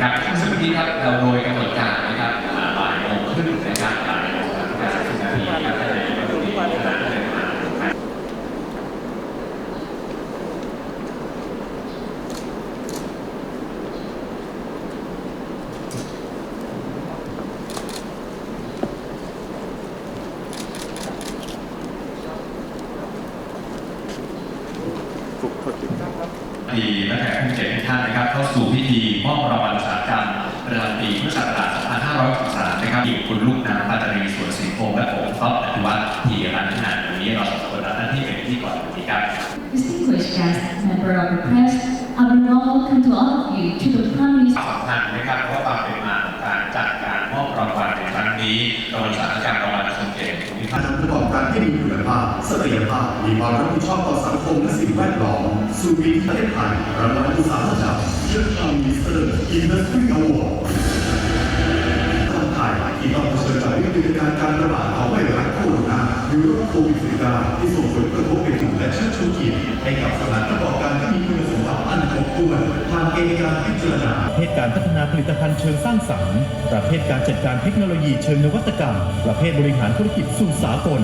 นะครับซึ่งวันนี้ครับเราโดยกำหนดการนะครับอ่าบ่ายโมงครึ่งนะครับบ่ายโมงแปดสิบนาทีครับท่านนายกรัฐมนตรีนะครับ ดีและแขกผู้เกียรติทุกท่านนะครับเข้าสู่พิธีมอบรางวัลอุตสาหกรรมประจำปีพุทธศักราช2563นะครับอีก คุณลูกน้ำปัตตานีสวนสิงห์โพและผมท็อปอธิวัฒน์ทีรัตน์ขนาดวันนี้เราสองคนรับหน้าที่เป็นพิธีกรวันนี้ครับ Distinguished guests, member of the press, a very warm welcome to all of you to the Prime Minister. สำคัญนะครับเพราะว่าความเป็นมาของการจัดการมอบรางวัลในครั้งนี้รางวัลอุตสาหกรรมรางวัลคนเก่งภูมิภาคการประกอบการที่มีคุณภาพเสถียรภาพมีความรับผิดชอบต่อสังคมและสิ่งแวดล้อมสู่วิถีประเทศไทยรางวัลอุตสาหกรรมเชื่อชามิสเตอร์อินดัสทรีอวอร์ กับวิกฤตการการระบาดของไวรัสโคโรนาหรือโรคโควิด -19 ที่ส่งผลกระทบไปถึงและเชิดชูเกียรติให้กับสถานประกอบการที่มีคุณสมบัติอันครบถ้วนผ่านเกณฑ์การพิจารณาประเภทการพัฒนาผลิตภัณฑ์เชิงสร้างสรรค์ ประเภทการจัดการเทคโนโลยีเชิงนวัตกรรม ประเภทบริหารธุรกิจสู่สากล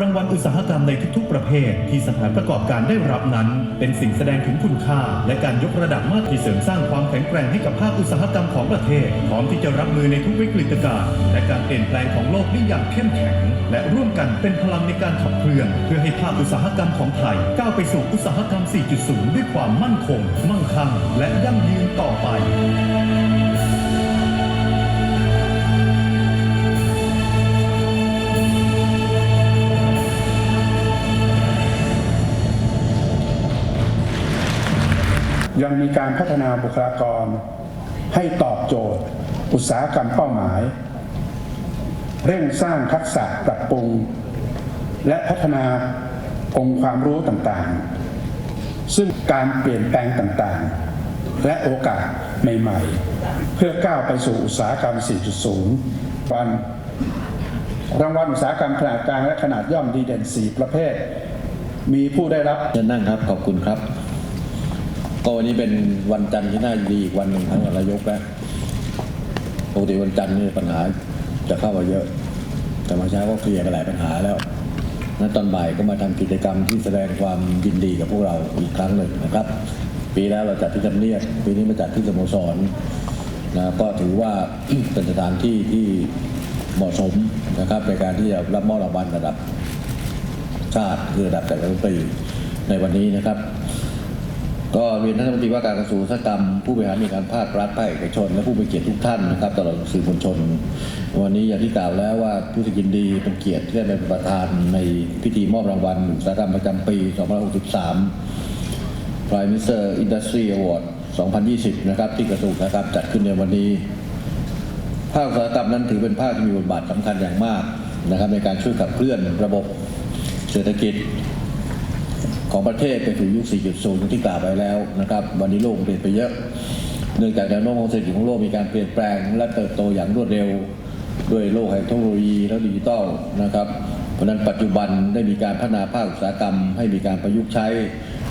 รางวัลอุตสาหกรรมในทุกๆ ประเภท ที่สถานประกอบการได้รับนั้น เป็นสิ่งแสดงถึงคุณค่า และการยกระดับมาตรที่เสริมสร้างความแข็งแกร่งให้กับภาคอุตสาหกรรมของประเทศพร้อมที่จะรับมือในทุกวิกฤตการณ์และการเปลี่ยนแปลงของโลกได้อย่างเข้มแข็ง และร่วมกันเป็นพลังในการขับเคลื่อน เพื่อให้ภาคอุตสาหกรรมของไทยก้าวไปสู่อุตสาหกรรม 4.0 ด้วยความมั่นคง มั่งคั่งและยั่งยืนต่อไป ยังมีการพัฒนาบุคลากร ให้ตอบโจทย์ อุตสาหกรรมเป้าหมาย เร่งสร้างทักษะปรับปรุง และพัฒนาองค์ความรู้ต่างๆ ซึ่งการเปลี่ยนแปลงต่างๆ และโอกาสใหม่ๆ เพื่อก้าวไปสู่อุตสาหกรรม 4.0 วันรางวัลอุตสาหกรรมขนาดกลางและขนาดย่อมดีเด่น 4 ประเภท มีผู้ได้รับเชิญนั่งครับ ขอบคุณครับ ก็วันนี้เป็นวันจันทร์ที่น่าดีอีกวันหนึ่งทั้งนายกนะปกติวันจันทร์นี่ปัญหาจะเข้ามาเยอะ แต่มาเช้าก็เคลียร์กันหลายปัญหาแล้วนั้นตอนบ่ายก็มาทำกิจกรรมที่แสดงความยินดีกับพวกเราอีกครั้งหนึ่งนะครับ ปีแล้วเราจัดที่ทำเนียบปีนี้มาจัดที่สโมสรนะก็ถือว่าเป็นสถานที่ที่เหมาะสมนะครับในการที่จะรับมอบรางวัลระดับชาติคือระดับแต่ละรัฐมนตรีในวันนี้นะครับ ก็เรียนท่านรัฐมนตรีว่าการกระทรวงอุตสาหกรรม ผู้บริหารในการภาครัฐภาคเอกชน และผู้มีเกียรติทุกท่านนะครับตลอดสื่อมวลชน วันนี้อย่างที่กล่าวแล้วว่าผู้ที่ยินดีเป็นเกียรติที่ได้เป็นประธานในพิธีมอบรางวัลอุตสาหกรรมประจำปี 2563 Prime Minister Industry Award 2020 นะครับที่กระทรวงอุตสาหกรรมจัดขึ้นในวันนี้ ภาคอุตสาหกรรมนั้นถือเป็นภาคที่มีบทบาทสำคัญอย่างมากนะครับในการช่วยขับเคลื่อนระบบเศรษฐกิจ ของประเทศไปสู่ยุค 4.0 ที่กล่าวไปแล้วนะครับ วันนี้โลกเปลี่ยนไปเยอะ เนื่องจากแนวโน้มของเศรษฐกิจของโลกมีการเปลี่ยนแปลง และเติบโตอย่างรวดเร็ว ด้วยโลกแห่งเทคโนโลยีและดิจิทัลนะครับ เพราะฉะนั้นปัจจุบันได้มีการพัฒนาภาคอุตสาหกรรม ให้มีการประยุกต์ใช้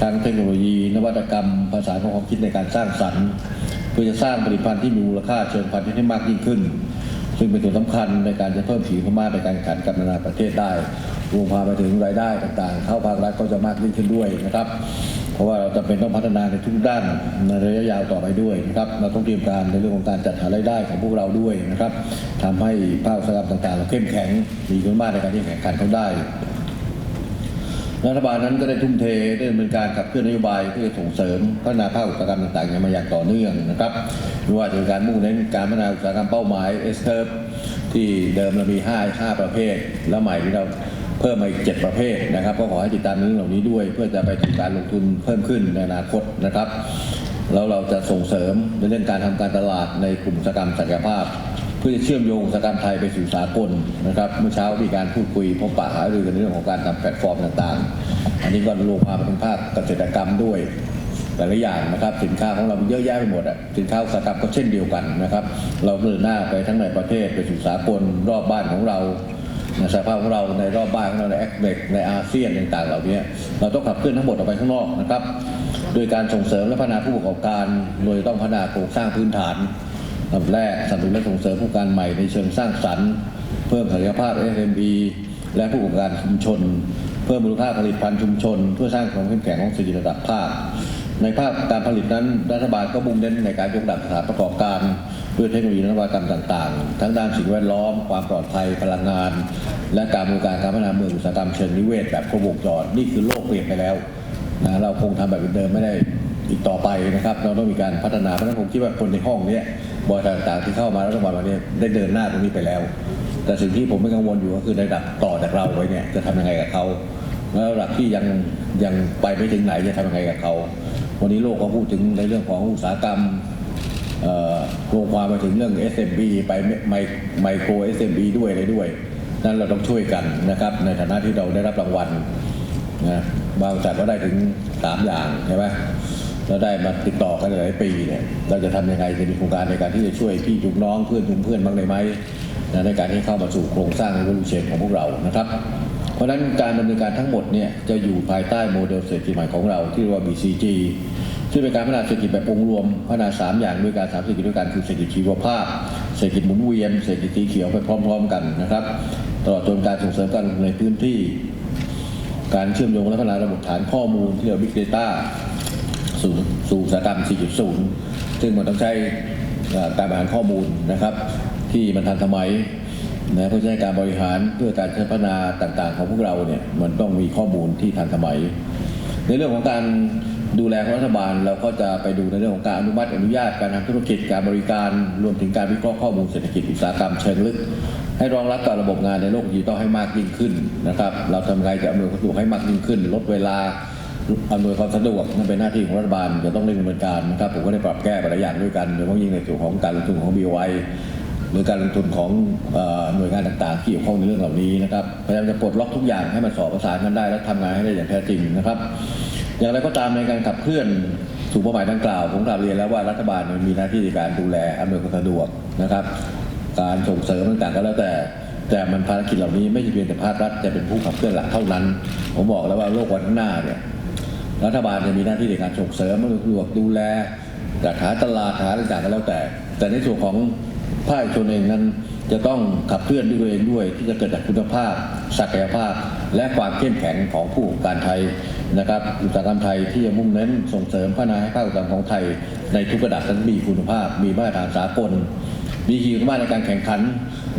ทั้งเทคโนโลยี นวัตกรรม ภาษาของความคิดในการสร้างสรรค์ เพื่อจะสร้างผลิตภัณฑ์ที่มีมูลค่าเชิงพาณิชย์ให้มากยิ่งขึ้น ซึ่งเป็นส่วนสำคัญในการจะเพิ่มขีดความสามารถในการแข่งขันกับนานาประเทศได้ รวมพาไปถึงรายได้ต่างๆ เข้าภาครัฐก็จะมากยิ่งขึ้นด้วยนะครับ เพราะว่าเราจำเป็นต้องพัฒนาในทุกด้านในระยะยาวต่อไปด้วยนะครับ เราต้องเตรียมการในเรื่องของการจัดหารายได้ของพวกเราด้วยนะครับทำให้ภาคอุตสาหกรรมต่างๆ เราเข้มแข็งมีคุณมาพในการที่แข่งขันเขาได้ รัฐบาลนั้นก็ได้ทุ่มเทได้ดำเนินการขับเคลื่อนนโยบายเพื่อส่งเสริมพัฒนาภาคอุตสาหกรรมต่างๆอย่างมาอย่างต่อเนื่องนะครับไม่ว่าจะเป็นการมุ่งเน้นการพัฒนาอุตสาหกรรมเป้าหมาย S curve ที่เดิมเรามี 5 5 ประเภท แล้วใหม่ที่เราเพิ่มมาอีก 7 ประเภทนะครับ ก็ขอให้ติดตามเรื่องเหล่านี้ด้วย เพื่อจะไปถึงการลงทุนเพิ่มขึ้นในอนาคตนะครับแล้วเราจะส่งเสริมในเรื่องการทำการตลาดในกลุ่มอุตสาหกรรมศักยภาพ พื่อจะเชื่อมโยงอุตสาหกรรมไทยไปสู่สากลนะครับ เมื่อเช้ามีการพูดคุยพบปะหารือกันในเรื่องของการทำแพลตฟอร์มต่างๆ อันนี้ก็รวมพาไปถึงภาคเกษตรกรรมด้วยแต่ละอย่างนะครับสินค้าของเรามันเยอะแยะไปหมดอะสินค้าอุตสาหกรรมก็เช่นเดียวกันนะครับ เราเดินหน้าไปทั้งในประเทศไปสู่สากลรอบบ้านของเรานะศักยภาพของเราในรอบบ้านของเราในแอคเบกในอาเซียนต่างๆ เหล่านี้เราต้องขับเคลื่อนทั้งหมดออกไปข้างนอกนะครับ โดยการส่งเสริมและพัฒนาผู้ประกอบการโดยต้องพัฒนาโครงสร้างพื้นฐาน ลำแรกสนับสนุนและส่งเสริมผู้การใหม่ในเชิงสร้างสรรค์ เพิ่มศักยภาพ SME และผู้ประกอบการชุมชน เพิ่มมูลค่าผลิตภัณฑ์ชุมชน เพื่อสร้างความเข้มแข็งของเศรษฐกิจระดับภาค ในภาคการผลิตนั้นรัฐบาลก็มุ่งเน้นในการยกระดับสถานประกอบการ ด้วยเทคโนโลยีนวัตกรรมต่างๆ ทั้งด้านสิ่งแวดล้อม ความปลอดภัยพลังงาน และการบริการการพัฒนาเมืองอุตสาหกรรมเชิงนิเวศแบบครบวงจรนี่คือโลกเปลี่ยนไปแล้วนะเราคงทำแบบเดิมไม่ได้อีกต่อไปนะครับ เราต้องมีการพัฒนาเพราะฉะนั้นผมคิดว่าคนในห้องนี้ บริษัทต่างๆที่เข้ามารัฐบาลวันนี้ได้เดินหน้าตรงนี้ไปแล้ว แต่สิ่งที่ผมไม่กังวลอยู่ก็คือในระดับต่อจากเราไว้เนี่ยจะทำยังไงกับเขาแล้วระดับที่ยังยังไปไม่ถึงไหนจะทำยังไงกับเขาวันนี้โลกก็พูดถึงในเรื่องของอุตสาหกรรมรวมความไปถึงเรื่อง SMB ไปไมไมโคร SMB ด้วยอะไรด้วย นั้นเราต้องช่วยกันนะครับ ในฐานะที่เราได้รับรางวัลนะบางบริษัทก็ได้ถึง 3 อย่างใช่ไหม แล้วได้มาติดต่อกันหลายปีเนี่ยเราจะทำยังไงจะมีโครงการในการที่จะช่วยพี่จุกน้องเพื่อนจุเพื่อนบ้างได้ไหมในการที่เข้ามาสู่โครงสร้างในรูเชนของพวกเรานะครับ เพราะฉะนั้นการดำเนินการทั้งหมดเนี่ยจะอยู่ภายใต้โมเดลเศรษฐกิจใหม่ของเราที่เรียกว่า BCG ซึ่งเป็นการพัฒนาเศรษฐกิจแบบองค์รวมพัฒนา 3 อย่างด้วยการสามเศรษฐกิจด้วยกันคือเศรษฐกิจชีวภาพ เศรษฐกิจหมุนเวียนเศรษฐกิจสีเขียวไปพร้อม ๆ กันนะครับตลอดจนการส่งเสริมการลงทุนในพื้นที่ การเชื่อมโยงและพัฒนาระบบฐานข้อมูลที่เรียกว่า Big Data สู่สู่อุตสาหกรรม 4.0 ซึ่งมันต้องใช้การบริหารข้อมูลนะครับ ที่มันทันสมัยนะเพื่อใช้การบริหารเพื่อการพัฒนาต่างๆ ของพวกเราเนี่ยมันต้องมีข้อมูลที่ทันสมัย ในเรื่องของการดูแลของรัฐบาลเราก็จะไปดูในเรื่องของการอนุมัติอนุญาตการทำธุรกิจการบริการรวมถึงการวิเคราะห์ข้อมูลเศรษฐกิจอุตสาหกรรมเชิงลึก ให้รองรับกับระบบงานในโลกดิจิตอลให้มากยิ่งขึ้นนะครับเราทำไงจะอำนวยความสะดวกให้มากยิ่งขึ้น ลดเวลา อำนวยความสะดวกนั่นเป็นหน้าที่ของรัฐบาลจะต้องเร่งดำเนินการนะครับผมก็ได้ปรับแก้ไปหลายอย่างด้วยกันโดยเฉพาะยิ่งในส่วนของการลงทุนของ BOI หรือการลงทุนของหน่วยงานต่างๆที่เกี่ยวข้องในเรื่องเหล่านี้นะครับพยายามจะปลดล็อกทุกอย่างให้มันสอบประสานกันได้และทำงานให้ได้อย่างแท้จริงนะครับ อย่างไรก็ตามในการขับเคลื่อนสู่เป้าหมายดังกล่าวผมกลับเรียนแล้วว่ารัฐบาลมีหน้าที่ในการดูแลอำนวยความสะดวกนะครับ การส่งเสริมต่างๆก็แล้วแต่แต่มันภารกิจเหล่านี้ไม่ใช่เพียงแต่ภาครัฐจะเป็นผู้ขับเคลื่อนหลักเท่านั้น ผมบอกแล้วว่าโลกวันข้างหน้าเนี่ย รัฐบาลจะมีหน้าที่ในการส่งเสริมอำนวยความสะดวกดูแลจัดหาตลาดหาต่างๆก็แล้วแต่ แต่ในส่วนของภาคเอกชนเองนั้นจะต้องขับเคลื่อนด้วยตัวเองด้วย ที่จะเกิดจากคุณภาพ ศักยภาพ และความเข้มแข็งของผู้ประกอบการไทยนะครับอุตสาหกรรมไทยที่จะมุ่งเน้นส่งเสริมพัฒนาให้ภาคอุตสาหกรรมของไทย ในทุกระดับทั้งมีคุณภาพ มีมาตรฐานสากล มีขีดความสามารถในการแข่งขัน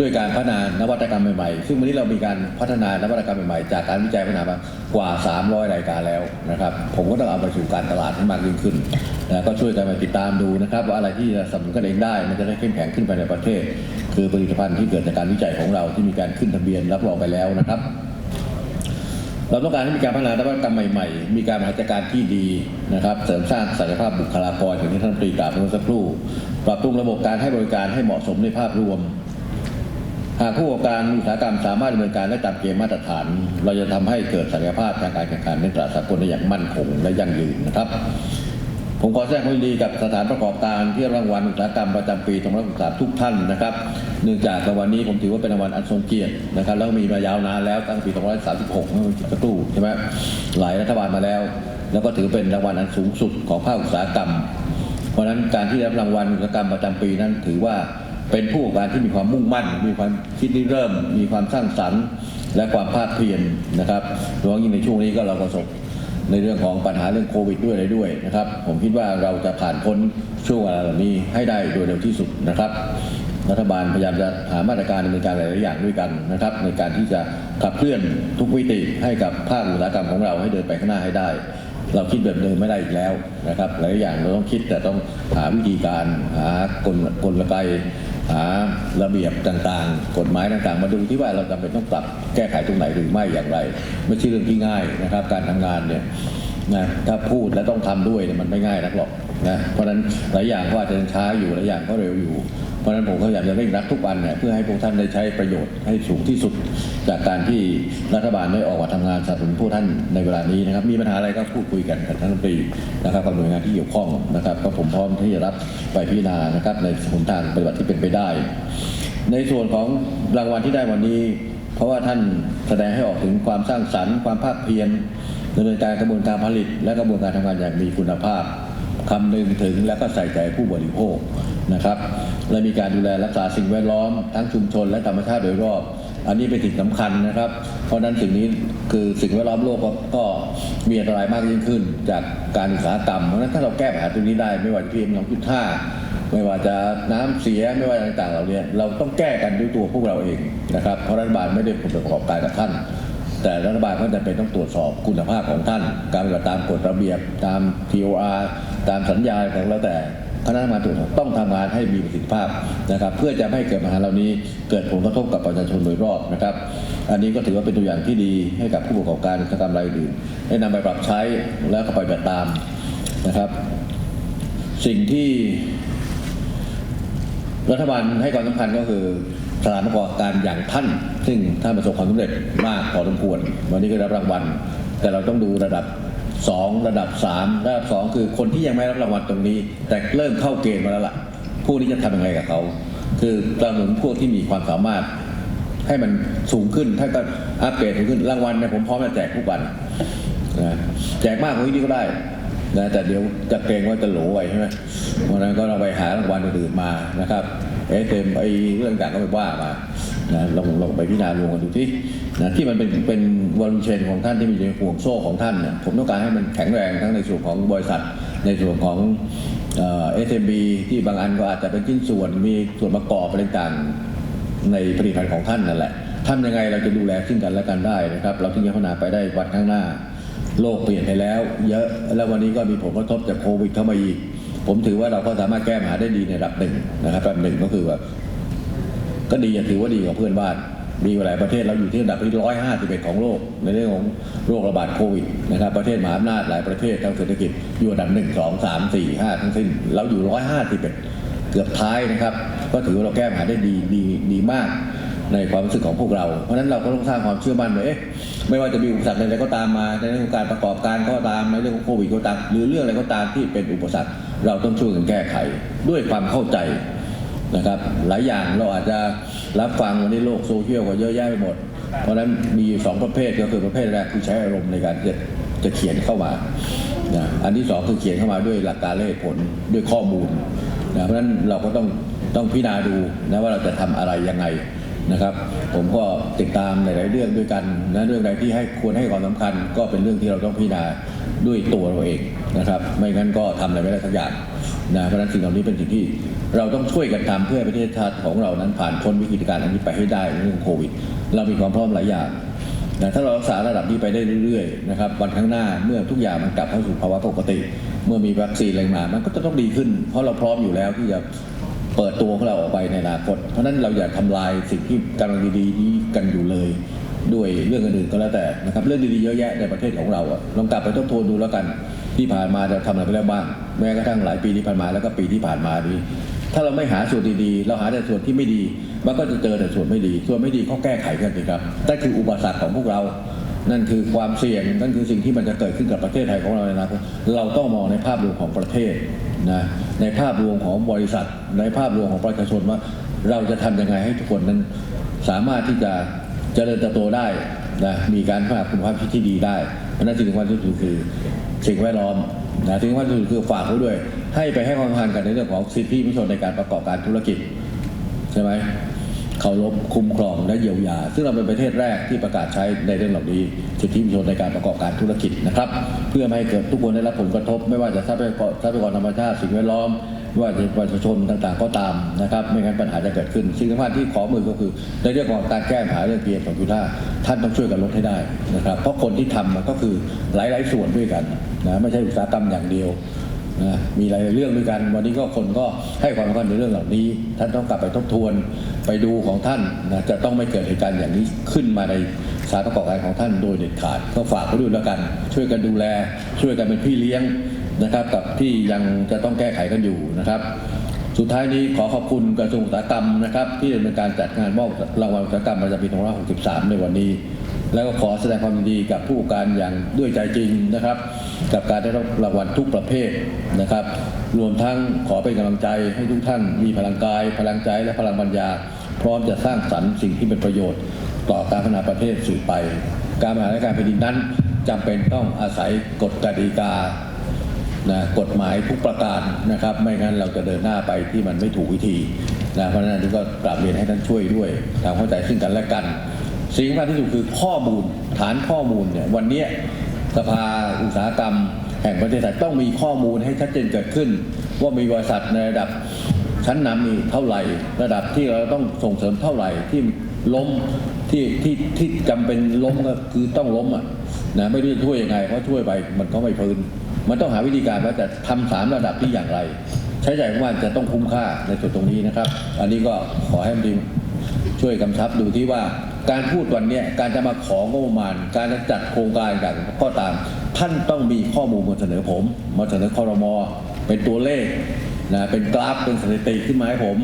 ด้วยการพัฒนานวัตกรรมใหม่ๆ ซึ่งวันนี้เรามีการพัฒนานวัตกรรมใหม่ๆ จากการวิจัยพัฒนามากว่า 300 รายการแล้วนะครับ ผมก็ต้องเอาไปสู่การตลาดให้มากยิ่งขึ้นนะก็ช่วยกันมาติดตามดูนะครับ ว่าอะไรที่สำนุนกันเองได้ มันจะได้เข้มแข็งขึ้นไปในประเทศ คือผลิตภัณฑ์ที่เกิดจากการวิจัยของเราที่มีการขึ้นทะเบียนรับรองไปแล้วนะครับ เราต้องการให้มีการพัฒนานวัตกรรมใหม่ๆ มีการบริหารจัดการที่ดีนะครับ เสริมสร้างศักยภาพบุคลากรอย่างที่ท่านตรีกล่าวเมื่อสักครู่ ปรับปรุงระบบการให้บริการให้เหมาะสมในภาพรวม หากผู้ประกอบการอุตสาหกรรมสามารถดำเนินการได้ตามเกณฑ์มาตรฐาน เราจะทำให้เกิดศักยภาพทางการแข่งขันในตลาดสากลได้อย่างมั่นคงและยั่งยืนนะครับ ผมขอแสดงความยินดีกับสถานประกอบการที่รางวัลอุตสาหกรรมประจำปี2013ทุกท่านนะครับ เนื่องจากรางวัลนี้ผมถือว่าเป็นรางวัลอันทรงเกียรตินะครับแล้วมีมายาวนานแล้วตั้งปี2536เมื่อวันกระตูใช่ไหมหลายรัฐบาลมาแล้ว แล้วก็ถือเป็นรางวัลอันสูงสุดของภาคอุตสาหกรรม เพราะนั้นการที่ได้รับรางวัลอุตสาหกรรมประจำปีนั้นถือว่าเป็นผู้ประกอบการที่มีความมุ่งมั่น มีความคิดริเริ่ม มีความสร้างสรรค์ และความภาคเพียรนะครับโดยเฉพาะยิ่งในช่วงนี้ก็เราประสบ ในเรื่องของปัญหาเรื่องโควิดด้วยอะไรด้วยนะครับ ผมคิดว่าเราจะผ่านพ้นช่วงเวลาเหล่านี้ให้ได้โดยเร็วที่สุดนะครับ รัฐบาลพยายามจะหามาตรการดำเนินการหลายๆอย่างด้วยกันนะครับ ในการที่จะขับเคลื่อนทุกวิติให้กับภาคอุตสาหกรรมของเราให้เดินไปข้างหน้าให้ได้ เราคิดแบบเดิมไม่ได้อีกแล้วนะครับ หลายอย่างเราต้องคิดแต่ต้องหาวิธีการหากลกลไก หาระเบียบต่างๆ กฎหมายต่างๆ มาดูที่ว่าเราจำเป็นต้องปรับแก้ไขตรงไหนหรือไม่อย่างไร ไม่ใช่เรื่องที่ง่ายนะครับ การทำงานเนี่ยนะถ้าพูดและต้องทำด้วยเนี่ยมันไม่ง่ายนักหรอกนะเพราะฉะนั้นหลายอย่างก็อาจจะช้าอยู่หลายอย่างก็เร็วอยู่ เพราะฉะนั้นผมก็อยากจะเร่งรัดทุกวันเนี่ยเพื่อให้พวกท่านได้ใช้ประโยชน์ให้สูงที่สุด จากการที่รัฐบาลได้ออกมาทำงานสนับสนุนผู้ท่านในเวลานี้นะครับมีปัญหาอะไรก็พูดคุยกันกับท่านรัฐมนตรีนะครับกับหน่วยงานที่เกี่ยวข้องนะครับก็ผมพร้อมที่จะรับไปพิจารณานะครับในหนทางปฏิบัติที่เป็นไปได้ ในส่วนของรางวัลที่ได้วันนี้ เพราะว่าท่านแสดงให้ออกถึงความสร้างสรรค์ ความภาคเพียรดำเนินการกระบวนการผลิต และกระบวนการทำงานอย่างมีคุณภาพคำนึงถึงและก็ใส่ใจผู้บริโภค นะครับ และมีการดูแลรักษาสิ่งแวดล้อมทั้งชุมชนและธรรมชาติโดยรอบ อันนี้เป็นสิ่งสำคัญนะครับ เพราะนั้นสิ่งนี้คือสิ่งแวดล้อมโลกก็ก็มีอันตรายมากยิ่งขึ้น จากการอุตสาหกรรมเพราะฉะนั้นถ้าเราแก้ปัญหาตรงนี้ได้ไม่ว่าจะพีเอ็มสองจุดห้าไม่ว่าจะน้ำเสียไม่ว่าต่างๆเหล่านี้เราต้องแก้กันด้วยตัวพวกเราเองนะครับเพราะรัฐบาลไม่ได้ผลประกอบการกับท่าน แต่รัฐบาลก็จะเป็นต้องตรวจสอบคุณภาพของท่าน การปฏิบัติตามกฎระเบียบตาม TOR ตามสัญญาของแล้วแต่ คณะทำงานตรวจสอบต้องทำงานให้มีประสิทธิภาพนะครับ เพื่อจะไม่ให้เกิดปัญหาเหล่านี้เกิดผลกระทบกับประชาชนโดยรอบนะครับ อันนี้ก็ถือว่าเป็นตัวอย่างที่ดีให้กับผู้ประกอบการอุตาหกรรมรายอื่นได้นำไปปรับใช้แล้วก็ไปปฏิบัติตามนะครับ สิ่งที่รัฐบาลให้ความสำคัญก็คือสถานประกอบการอย่างท่าน ซึ่งท่านประสบความสำเร็จมากพอสมควร วันนี้ก็ได้รับรางวัล แต่เราต้องดูระดับ 2 ระดับ 3 ระดับ 2 คือคนที่ยังไม่รับรางวัลตรงนี้ แต่เริ่มเข้าเกณฑ์มาแล้วล่ะผู้นี้จะทำยังไงกับเขา คือสนับสนุนพวกที่มีความสามารถ ให้มันสูงขึ้นถ้าก็อัปเกรดสูงขึ้นรางวัลเนี่ยผมพร้อมจะแจกทุกวันนะแจกมากกว่านี้ก็ได้นะแต่เดี๋ยวจะเกรงว่าจะโหลไว้ใช่ไหมเพราะฉะนั้นก็เราไปหารางวัลอื่นๆมานะครับเอสเอ็มไอเรื่องต่างก็ไปว่ามา นะลองลองไปพิจารณารวมกันดูที่นะที่มันเป็นเป็นวอลุ่มเชนของท่านที่มีในห่วงโซ่ของท่านเนี่ยผมต้องการให้มันแข็งแรงทั้งในส่วนของบริษัท ในส่วนของเอสเอ็มบีที่บางอันก็อาจจะเป็นชิ้นส่วนมีส่วนประกอบอะไรต่างในผลิตภัณฑ์ของท่านนั่นแหละทำยังไงเราจะดูแลซึ่งกันและกันได้นะครับ เราถึงจะพัฒนาไปได้วันข้างหน้า โลกเปลี่ยนไปแล้ว เยอะแล้ววันนี้ก็มีผลกระทบจากโควิดเข้ามาอีก ผมถือว่าเราก็สามารถแก้ปัญหาได้ดีในระดับหนึ่งนะครับระดับหนึ่งก็คือว่า ก็ดีอย่าถือว่าดีกว่าเพื่อนบ้าน มีหลายประเทศเราอยู่ที่อันดับที่ร้อยห้าสิบเอ็ดของโลก ในเรื่องของโรคระบาดโควิดนะครับประเทศมหาอำนาจหลายประเทศทางเศรษฐกิจอยู่อันดับหนึ่งสองสามสี่ห้าทั้งสิ้น เราอยู่ร้อยห้าสิบเอ็ดเกือบท้ายนะครับ ก็ถือว่าเราแก้ปัญหาได้ดีดีดีมากในความรู้สึกของพวกเรา เพราะฉะนั้นเราก็ต้องสร้างความเชื่อมั่นว่าเอ๊ะไม่ว่าจะมีอุปสรรคอะไรก็ตามมาในเรื่องของการประกอบการก็ตามในเรื่องของโควิดก็ตามหรือเรื่องอะไรก็ตามที่เป็นอุปสรรค เราต้องช่วยกันแก้ไขด้วยความเข้าใจ นะครับ หลายอย่างเราอาจจะรับฟังวันนี้โลกโซเชียลก็เยอะแยะไปหมด เพราะฉะนั้นมีสองประเภทก็คือประเภทแรกคือใช้อารมณ์ในการจะจะเขียนเข้ามานะอันที่สองคือเขียนเข้ามาด้วยหลักการและเหตุผลด้วยข้อมูลนะเพราะฉะนั้นเราก็ต้องต้องพิจารณาดูนะว่าเราจะทำอะไรยังไงนะครับ ผมก็ติดตามในหลายเรื่องด้วยกันนะเรื่องใดที่ให้ควรให้ความสำคัญ ก็เป็นเรื่องที่เราต้องพิจารณาด้วยตัวเราเองนะครับ ไม่งั้นก็ทำอะไรไม่ได้สักอย่าง นะเพราะฉะนั้นสิ่งเหล่านี้เป็นสิ่งที่เราต้องช่วยกันทำเพื่อประเทศชาติของเรานั้นผ่านพ้นวิกฤตการณ์อันนี้ไปให้ได้ในเรื่องโควิด เรามีความพร้อมหลายอย่างนะถ้าเรารักษาระดับนี้ไปได้เรื่อยๆนะครับวันข้างหน้าเมื่อทุกอย่างมันกลับเข้าสู่ภาวะปกติ เมื่อมีวัคซีนอะไรมามันก็จะต้องดีขึ้น เพราะเราพร้อมอยู่แล้วที่จะเปิดตัวของเราออกไปในอนาคต เพราะฉะนั้นเราอย่าทำลายสิ่งที่กำลังดีๆนี้กันอยู่เลย ด้วยเรื่องอื่นๆก็แล้วแต่นะครับเรื่องดีๆเยอะแยะในประเทศของเราลองกลับไปทบทวนดูแล้วกัน ที่ผ่านมาเราทำอะไรไปแล้วบ้างแม้กระทั่งหลายปีที่ผ่านมาแล้วก็ปีที่ผ่านมานี้ ถ้าเราไม่หาส่วนดีๆ เราหาแต่ส่วนที่ไม่ดี มันก็จะเจอแต่ส่วนไม่ดี ส่วนไม่ดีก็แก้ไขกันสิครับนั่นคืออุปสรรคของพวกเรา นั่นคือความเสี่ยง นั่นคือสิ่งที่มันจะเกิดขึ้นกับประเทศไทยของเราในอนาคตเราต้องมองในภาพรวมของประเทศนะ ในภาพรวมของบริษัท ในภาพรวมของประชาชนว่า เราจะทำยังไงให้ทุกคนนั้น สามารถที่จะเจริญเติบโตได้นะ มีการพัฒนาคุณภาพชีวิตที่ดีได้เพราะนั้นสิ่งสำคัญที่สุดคือ สิ่งแวดล้อมนะสิ่งสำคัญที่สุดคือฝากไว้ด้วย ให้ไปให้ความสำคัญกันในเรื่องของสิทธิมนุษยชนในการประกอบการธุรกิจใช่ไหมเคารพคุ้มครองและเยียวยา ซึ่งเราเป็นประเทศแรกที่ประกาศใช้ในเรื่องเหล่านี้สิทธิมนุษยชนในการประกอบการธุรกิจนะครับ เพื่อไม่ให้เกิดทุกคนได้รับผลกระทบ ไม่ว่าจะทรัพยากรทรัพยากรธรรมชาติสิ่งแวดล้อม ว่าจะประชาชนต่างๆก็ตามนะครับ ไม่งั้นปัญหาจะเกิดขึ้น สิ่งสำคัญที่ขอมือก็คือ ในเรื่องของการแก้ปัญหาเรื่องเพียงของจุฬาท่านต้องช่วยกันลดให้ได้นะครับ เพราะคนที่ทำมันก็คือหลาย ๆ ส่วนด้วยกันนะไม่ใช่อุตสาหกรรมอย่างเดียวนะมีหลายเรื่องด้วยกัน วันนี้ก็คนก็ให้ความสำคัญในเรื่องเหล่านี้ ท่านต้องกลับไปทบทวนไปดูของท่านนะจะต้องไม่เกิดเหตุการณ์อย่างนี้ขึ้นมาในสานประกอบการของท่านโดยเด็ดขาด ก็ฝากไว้ด้วยแล้วกัน ช่วยกันดูแล ช่วยกันเป็นพี่เลี้ยง นะครับกับที่ยังจะต้องแก้ไขกันอยู่นะครับ สุดท้ายนี้ขอขอบคุณกระทรวงอุตสาหกรรมนะครับ ที่ดำเนินการจัดงานมอบรางวัลอุตสาหกรรมประจำปี2563 ในวันนี้ แล้วก็ขอแสดงความยินดีกับผู้การอย่างด้วยใจจริงนะครับ กับการได้รับรางวัลทุกประเภทนะครับ รวมทั้งขอเป็นกำลังใจให้ทุกท่านมีพลังกาย พลังใจและพลังปัญญา พร้อมจะสร้างสรรค์สิ่งที่เป็นประโยชน์ ต่อการพัฒนาประเทศสืบไป การบริหารการแผ่นดินนั้นจำเป็นต้องอาศัยกฎกติกา นะกฎหมายทุกประการนะครับ ไม่งั้นเราจะเดินหน้าไปที่มันไม่ถูกวิธีนะเพราะฉะนั้นก็กราบเรียนให้ท่านช่วยด้วยทำเข้าใจซึ่งกันและกัน สิ่งสำคัญที่สุดคือข้อมูลฐานข้อมูลเนี่ยวันนี้สภาอุตสาหกรรม แห่งประเทศไทยต้องมีข้อมูลให้ชัดเจนเกิดขึ้น ว่ามีบริษัทในระดับชั้นนำมีเท่าไหร่ ระดับที่เราต้องส่งเสริมเท่าไหร่ที่ล้มที่ที่ที่จำเป็นล้มก็คือต้องล้มอะนะไม่รู้จะช่วยยังไงเพราะช่วยไปมันก็ไม่พื้น มันต้องหาวิธีการว่าจะทำสามระดับที่อย่างไร ใช้จ่ายของมันจะต้องคุ้มค่าในส่วนตรงนี้นะครับ อันนี้ก็ขอให้ทีมช่วยกำชับดูที่ว่าการพูดวันนี้การจะมาของงบประมาณ การจะจัดโครงการต่างก็ตาม ท่านต้องมีข้อมูลมาเสนอผม มาเสนอคอรมอเป็นตัวเลขนะเป็นกราฟเป็นสถิติขึ้นมาให้ผม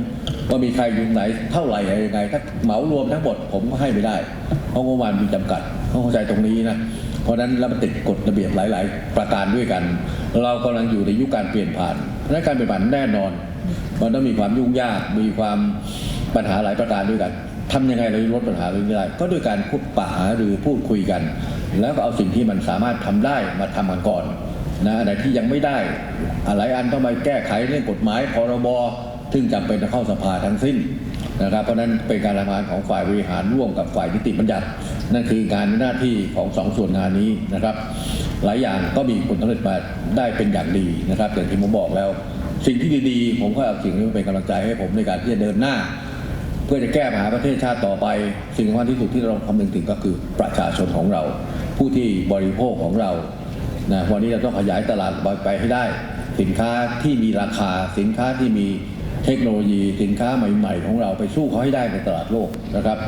ว่ามีใครอยู่ไหนเท่าไหร่อะไรยังไงถ้าเหมารวมทั้งหมดผมก็ให้ไม่ได้เพราะงบประมาณมีจำกัดต้องเข้าใจตรงนี้นะ ราะนั้นแล้วมันติดกฎระเบียบหลาย ๆ ประการด้วยกัน เรากำลังอยู่ในยุคการเปลี่ยนผ่านและการเปลี่ยนผ่านแน่นอน มันต้องมีความยุ่งยาก มีความปัญหาหลายประการด้วยกันทำยังไงเราจะลดปัญหาเรื่องนี้ได้ ก็ด้วยการพูดปะหาหรือพูดคุยกัน แล้วก็เอาสิ่งที่มันสามารถทำได้มาทำกันก่อนนะอะไรที่ยังไม่ได้ อะไรอันต้องมาแก้ไขเรื่องกฎหมายพรบซึ่งจำเป็นต้องเข้าสภาทั้งสิ้น นะครับเพราะนั้นเป็นการทำงานของฝ่ายบริหารร่วมกับฝ่ายนิติบัญญัติ นั่นคือการหน้าที่ของสองส่วนงานนี้นะครับ หลายอย่างก็มีผลสำเร็จมาได้เป็นอย่างดีนะครับอย่างที่ผมบอกแล้ว สิ่งที่ดีๆ ผมก็เอาสิ่งนี้เป็นกำลังใจให้ผมในการที่จะเดินหน้า เพื่อจะแก้ปัญหาประเทศชาติต่อไป สิ่งสำคัญที่สุดที่เราคำนึงถึงก็คือประชาชนของเรา ผู้ที่บริโภคของเรานะวันนี้เราต้องขยายตลาดไปให้ได้ สินค้าที่มีราคาสินค้าที่มี ทคโนโลยีสินค้าใหม่ๆ ของเราไปสู้เขาให้ได้ในตลาดโลกนะครับ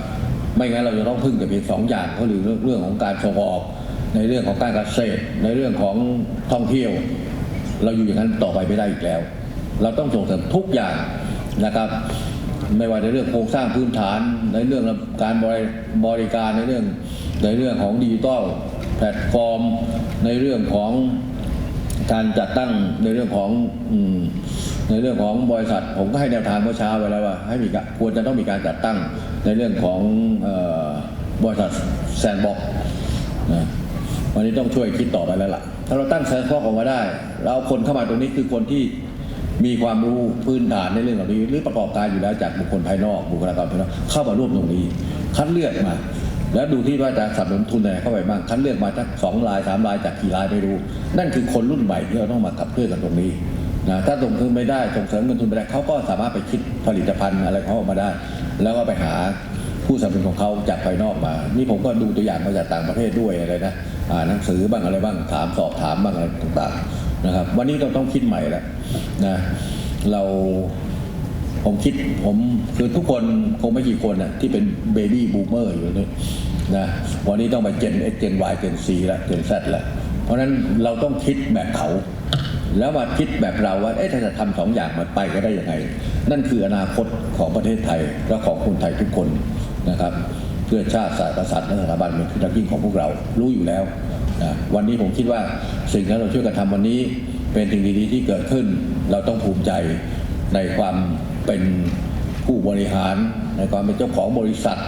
ไม่งั้นเราจะต้องพึ่งแต่เพียงสองอย่างก็คือเรื่องของการส่งออก ในเรื่องของการเกษตร ในเรื่องของท่องเที่ยว เราอยู่อย่างนั้นต่อไปไม่ได้อีกแล้ว เราต้องส่งเสริมทุกอย่างนะครับ ไม่ว่าในเรื่องโครงสร้างพื้นฐาน ในเรื่องการบริบริการในเรื่องในเรื่องของดิจิทัลแพลตฟอร์ม ในเรื่องของการจัดตั้งในเรื่องของอ ในเรื่องของบริษัทผมก็ให้แนวทางเมื่อเช้าไว้แล้วว่าให้มีควรจะต้องมีการจัดตั้งในเรื่องของออบริษัทแซนบ็อกวันนี้ต้องช่วยคิดต่อไปแล้วล่ะ ถ้าเราตั้งแซนบ็อกออกมาได้เราเอาคนเข้ามาตรงนี้คือคนที่มีความรู้พื้นฐานในเรื่องเหล่านี้ หรือประกอบการอยู่แล้วจากบุคคลภายนอกบุคลากรภายนอกเข้ามาร่วมตรงนี้ คัดเลือกมา แล้วดูที่ว่าจะสนับสนุนทุนอะไรเข้าไปบ้างคัดเลือกมาจากสองรายสามรายจากกี่รายไม่รู้นั่นคือคนรุ่นใหม่ที่เราต้องมาขับเคลื่อนกันตรงนี้ นะถ้าส่งทุนไม่ได้ส่งเสริมเงินทุนไม่ได้เขาก็สามารถไปคิดผลิตภัณฑ์อะไรของเขาออกมาได้ แล้วก็ไปหาผู้สนับสนุนของเขาจากภายนอกมา นี่ผมก็ดูตัวอย่างมาจากต่างประเทศด้วยอะไรนะอ่านหนังสือบ้างอะไรบ้างถามสอบถามบ้างอะไรต่างๆนะครับ วันนี้เราต้องคิดใหม่แล้วนะเราผมคิดผมคือทุกคนคงไม่กี่คนน่ะที่เป็นเบบี้บูมเมอร์อยู่นี่นะวันนี้ต้องไปเจน X เจน Y เจน C แล้วเจน Z แล้วเพราะนั้นเราต้องคิดแบบเขา แล้วมาคิดแบบเราว่าเอ๊ะถ้าจะทำสองอย่างมันไปก็ได้ยังไง นั่นคืออนาคตของประเทศไทยและของคนไทยทุกคนนะครับ เพื่อชาติศาสตร์กษัตริย์และสถาบันเป็นที่รักยิ่งของพวกเรารู้อยู่แล้วนะวันนี้ผมคิดว่าสิ่งที่เราช่วยกันทำวันนี้เป็นสิ่งดีๆที่เกิดขึ้น เราต้องภูมิใจในความเป็นผู้บริหาร ในความเป็นเจ้าของบริษัท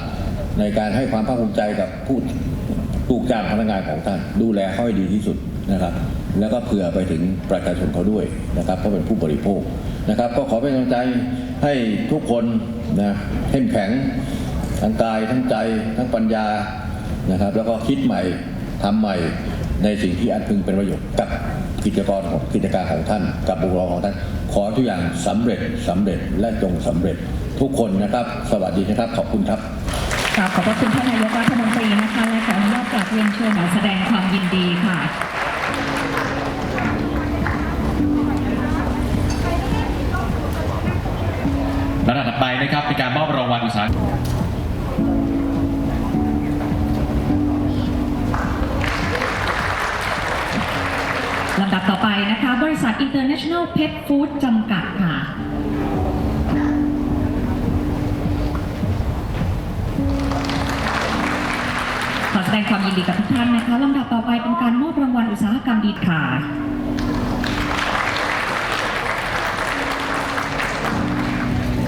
ในการให้ความภาคภูมิใจกับผู้ลูกจ้างพนักงานของท่าน ดูแลเขาให้ดีที่สุดนะครับ แล้วก็เผื่อไปถึงประชาชนเขาด้วยนะครับเพราะเป็นผู้บริโภคนะครับ ก็ขอเป็นกำลังใจให้ทุกคนนะเข้มแข็งทั้งกายทั้งใจทั้งปัญญานะครับ แล้วก็คิดใหม่ทำใหม่ในสิ่งที่อันพึงเป็นประโยชน์กับกิจกรของกิจการของท่าน กับบุคลากรของท่าน ขอทุกอย่างสำเร็จสำเร็จและจงสำเร็จทุกคนนะครับ สวัสดีนะครับ ขอบคุณครับกราบขอบพระคุณท่านนายกรัฐมนตรีนะคะและขออนุญาตกราบเรียนเชิญแสดงความยินดีค่ะ ไปนะครับเป็นการมอบรางวัลอุตสาหกรรมลำดับต่อไปนะคะ บริษัท International Pet Food จำกัดค่ะขอแสดงความยินดีกับทุกท่านนะคะลำดับต่อไปเป็นการมอบรางวัลอุตสาหกรรมดีค่ะ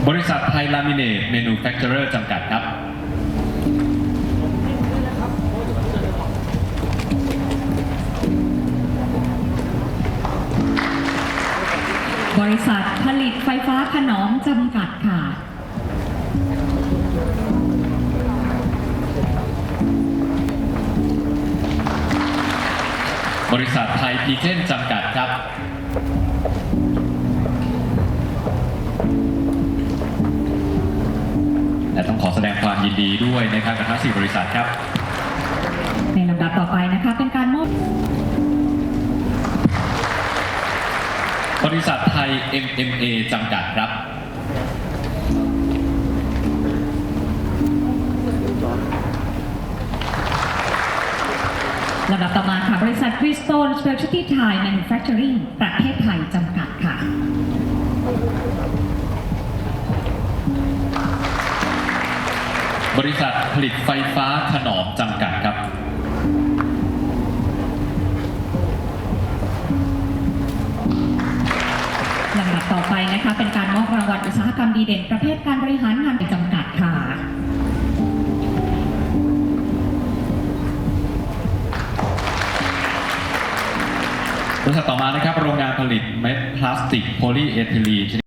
บริษัทไทยลามิเนตเมนูแฟคเจอร์จำกัดครับ บริษัทผลิตไฟฟ้าขนอมจำกัดค่ะ บริษัทไทยพีเทนจำกัดครับ และต้องขอแสดงความยินดีด้วยนะครับกับทั้ง4บริษัทครับ ในลำดับต่อไปนะคะเป็นการมอบบริษัทไทย MMA จำกัดครับลำดับต่อมาค่ะ บริษัท Bridgestone Specialty Thai Manufacturing ประเทศไทยจ บริษัทผลิตไฟฟ้าขนอมจำกัดครับลำดับต่อไปนะคะ เป็นการมอบรางวัลอุตสาหกรรมดีเด่น ประเภทการบริหารงานจำกัดค่ะบริษัทต่อมานะครับ โรงงานผลิตเม็ดพลาสติกโพลีเอทิลีน